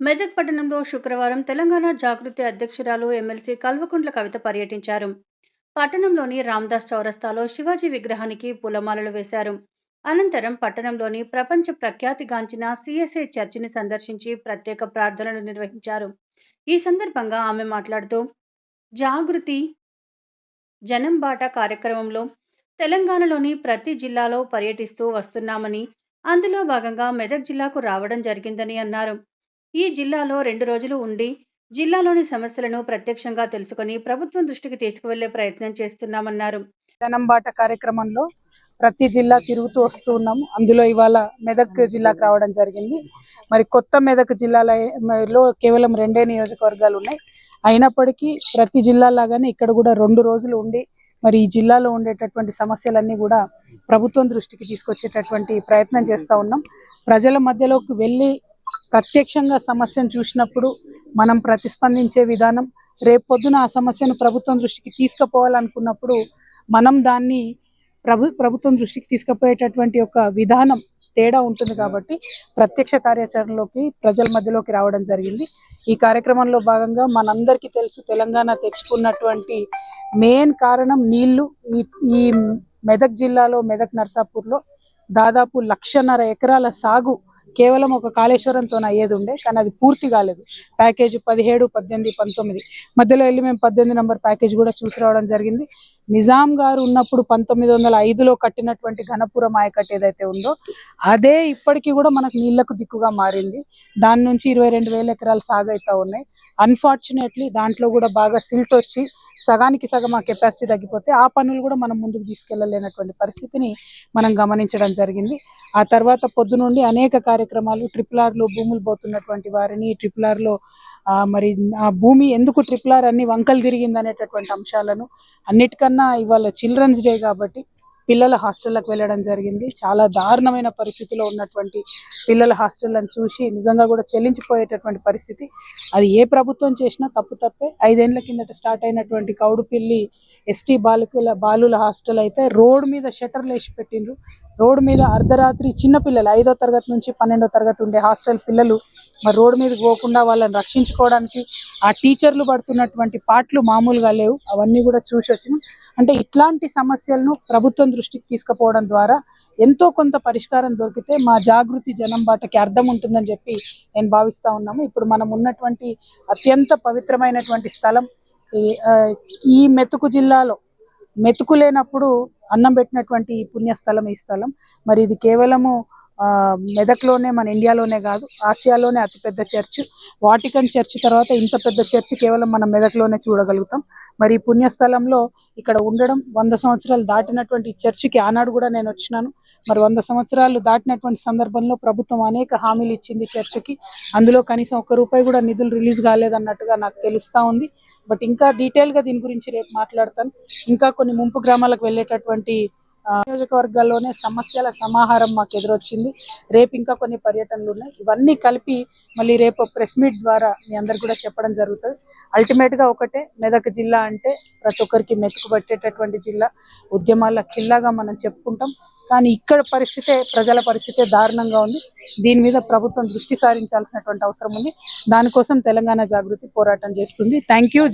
మెదక్ పట్టణంలో శుక్రవారం తెలంగాణ జాగృతి అధ్యక్షురాలు ఎమ్మెల్సీ కల్వకుంట్ల కవిత పర్యటించారు. పట్టణంలోని రామ్దాస్ చౌరస్తాలో శివాజీ విగ్రహానికి పూలమాలలు వేశారు. అనంతరం పట్టణంలోని ప్రపంచ ప్రఖ్యాతిగాంచిన సిఎస్ఐ చర్చిని సందర్శించి ప్రత్యేక ప్రార్థనలు నిర్వహించారు. ఈ సందర్భంగా ఆమె మాట్లాడుతూ జాగృతి జనం బాట కార్యక్రమంలో తెలంగాణలోని ప్రతి జిల్లాలో పర్యటిస్తూ వస్తున్నామని అందులో భాగంగా మెదక్ జిల్లాకు రావడం జరిగిందని అన్నారు. ఈ జిల్లాలో రెండు రోజులు ఉండి జిల్లాలోని సమస్యలను ప్రత్యక్షంగా తెలుసుకొని ప్రభుత్వం దృష్టికి తీసుకువెళ్ళే ప్రయత్నం చేస్తున్నామన్నారు. జనంబాట కార్యక్రమంలో ప్రతి జిల్లా తిరుగుతూ వస్తూ ఉన్నాము అందులో ఇవాళ మెదక్ జిల్లాకు రావడం జరిగింది. మరి కొత్త మెదక్ జిల్లాలో కేవలం రెండే నియోజకవర్గాలు ఉన్నాయి. అయినప్పటికీ ప్రతి జిల్లా లాగానే ఇక్కడ కూడా రెండు రోజులు ఉండి మరి ఈ జిల్లాలో ఉండేటటువంటి సమస్యలన్నీ కూడా ప్రభుత్వం దృష్టికి తీసుకొచ్చేటటువంటి ప్రయత్నం చేస్తూ ఉన్నాం. ప్రజల మధ్యలోకి వెళ్ళి ప్రత్యక్షంగా సమస్యను చూసినప్పుడు మనం ప్రతిస్పందించే విధానం రేపు పొద్దున ఆ సమస్యను ప్రభుత్వం దృష్టికి తీసుకుపోవాలనుకున్నప్పుడు మనం దాన్ని ప్రభు ప్రభుత్వం దృష్టికి తీసుకుపోయేటటువంటి ఒక విధానం తేడా ఉంటుంది కాబట్టి ప్రత్యక్ష కార్యాచరణలోకి ప్రజల మధ్యలోకి రావడం జరిగింది. ఈ కార్యక్రమంలో భాగంగా మనందరికీ తెలుసు తెలంగాణ తెచ్చుకున్నటువంటి మెయిన్ కారణం నీళ్ళు. ఈ ఈ మెదక్ జిల్లాలో మెదక్ నర్సాపూర్లో దాదాపు లక్షన్నర ఎకరాల సాగు కేవలం ఒక కాళేశ్వరంతో అయ్యేది ఉండే కానీ అది పూర్తి కాలేదు. ప్యాకేజ్ పదిహేడు పద్దెనిమిది పంతొమ్మిది. మధ్యలో వెళ్ళి మేము పద్దెనిమిది నెంబర్ ప్యాకేజ్ కూడా చూసి రావడం జరిగింది. నిజాం గారు ఉన్నప్పుడు పంతొమ్మిది వందల ఐదులో కట్టినటువంటి ఘనపురం ఆయకట్టు ఏదైతే ఉందో అదే ఇప్పటికీ కూడా మనకు నీళ్ళకు దిక్కుగా మారింది. దాని నుంచి ఇరవై రెండు వేల ఎకరాలు సాగు ఉన్నాయి. అన్ఫార్చునేట్లీ దాంట్లో కూడా బాగా సిల్ట్ వచ్చి సగానికి సగం ఆ కెపాసిటీ తగ్గిపోతే ఆ పనులు కూడా మనం ముందుకు తీసుకెళ్ళలేనటువంటి పరిస్థితిని మనం గమనించడం జరిగింది. ఆ తర్వాత పొద్దు నుండి అనేక కార్యక్రమాలు ట్రిపుల్ ఆర్లో భూములు పోతున్నటువంటి వారిని ట్రిపుల్ ఆర్లో మరి ఆ భూమి ఎందుకు ట్రిపుల్ అన్ని వంకలు తిరిగింది అనేటటువంటి అంశాలను అన్నిటికన్నా ఇవాళ చిల్డ్రన్స్ డే కాబట్టి పిల్లల హాస్టళ్ళకు వెళ్ళడం జరిగింది. చాలా దారుణమైన పరిస్థితిలో ఉన్నటువంటి పిల్లల హాస్టళ్ళను చూసి నిజంగా కూడా చెల్లించిపోయేటటువంటి పరిస్థితి. అది ఏ ప్రభుత్వం చేసినా తప్పు తప్పే. ఐదేళ్ళ కిందట స్టార్ట్ అయినటువంటి కౌడుపిల్లి ఎస్టీ బాలికల బాలుల హాస్టల్ అయితే రోడ్ మీద షట్టర్లు వేసి పెట్టిండ్రు. రోడ్డు మీద అర్ధరాత్రి చిన్నపిల్లలు ఐదో తరగతి నుంచి పన్నెండో తరగతి ఉండే హాస్టల్ పిల్లలు మరి రోడ్డు మీద పోకుండా వాళ్ళని రక్షించుకోవడానికి ఆ టీచర్లు పడుతున్నటువంటి పాటలు మామూలుగా లేవు. అవన్నీ కూడా చూసి వచ్చినాం. అంటే ఇట్లాంటి సమస్యలను ప్రభుత్వం దృష్టికి తీసుకుపోవడం ద్వారా ఎంతో కొంత పరిష్కారం దొరికితే మా జాగృతి జనం బాటకి అర్థం ఉంటుందని చెప్పి నేను భావిస్తా ఉన్నాము. ఇప్పుడు మనం ఉన్నటువంటి అత్యంత పవిత్రమైనటువంటి స్థలం ఈ, ఈ మెతుకు జిల్లాలో మెతుకు లేనప్పుడు అన్నం పెట్టినటువంటి ఈ పుణ్యస్థలం ఈ స్థలం. మరి ఇది కేవలము ఆ, మెదక్లోనే మన ఇండియాలోనే కాదు ఆసియాలోనే అతిపెద్ద చర్చ్. వాటికన్ చర్చ్ తర్వాత ఇంత పెద్ద చర్చ్ కేవలం మనం మెదక్లోనే చూడగలుగుతాం. మరి ఈ పుణ్యస్థలంలో ఇక్కడ ఉండడం వంద సంవత్సరాలు దాటినటువంటి చర్చికి ఆనాడు కూడా నేను వచ్చినాను. మరి వంద సంవత్సరాలు దాటినటువంటి సందర్భంలో ప్రభుత్వం అనేక హామీలు ఇచ్చింది చర్చికి. అందులో కనీసం ఒక్క రూపాయి కూడా నిధులు రిలీజ్ కాలేదన్నట్టుగా నాకు తెలుస్తా ఉంది. బట్ ఇంకా డీటెయిల్గా దీని గురించి రేపు మాట్లాడతాను. ఇంకా కొన్ని ముంపు గ్రామాలకు వెళ్ళేటటువంటి నియోజకవర్గాల్లోనే సమస్యల సమాహారం మాకు ఎదురొచ్చింది. రేపు ఇంకా కొన్ని పర్యటనలు ఉన్నాయి. ఇవన్నీ కలిపి మళ్ళీ రేపు ప్రెస్ మీట్ ద్వారా మీ అందరికి కూడా చెప్పడం జరుగుతుంది. అల్టిమేట్గా ఒకటే మెదక్ జిల్లా అంటే ప్రతి ఒక్కరికి మెతుకు పట్టేటటువంటి జిల్లా. ఉద్యమాల కిల్లాగా మనం చెప్పుకుంటాం. కానీ ఇక్కడ పరిస్థితే ప్రజల పరిస్థితే దారుణంగా ఉంది. దీని మీద ప్రభుత్వం దృష్టి సారించాల్సినటువంటి అవసరం ఉంది. దానికోసం తెలంగాణ జాగృతి పోరాటం చేస్తుంది. Thank you